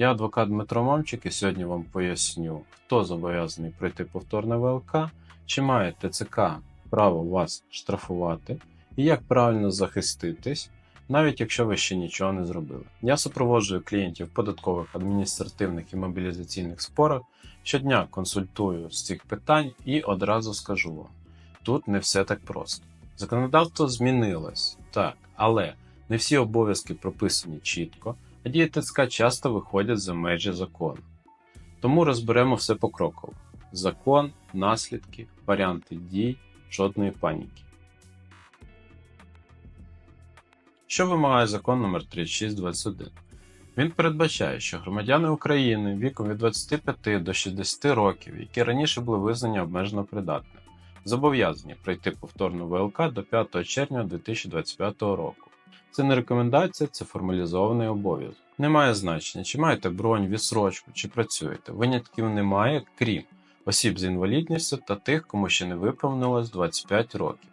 Я адвокат Дмитро Мамчик і сьогодні вам поясню, хто зобов'язаний пройти повторне ВЛК, чи має ТЦК право вас штрафувати і як правильно захиститись, навіть якщо ви ще нічого не зробили. Я супроводжую клієнтів в податкових, адміністративних і мобілізаційних спорах, щодня консультую з цих питань і одразу скажу вам: тут не все так просто. Законодавство змінилось, так, але не всі обов'язки прописані чітко, а дії ТЦК часто виходять за межі закону. Тому розберемо все покроково: закон, наслідки, варіанти дій, жодної паніки. Що вимагає закон номер 3621? Він передбачає, що громадяни України віком від 25 до 60 років, які раніше були визнані обмежено придатними, зобов'язані пройти повторну ВЛК до 5 червня 2025 року. Це не рекомендація, це формалізований обов'язок. Немає значення, чи маєте бронь, відсрочку, чи працюєте. Винятків немає, крім осіб з інвалідністю та тих, кому ще не виповнилось 25 років.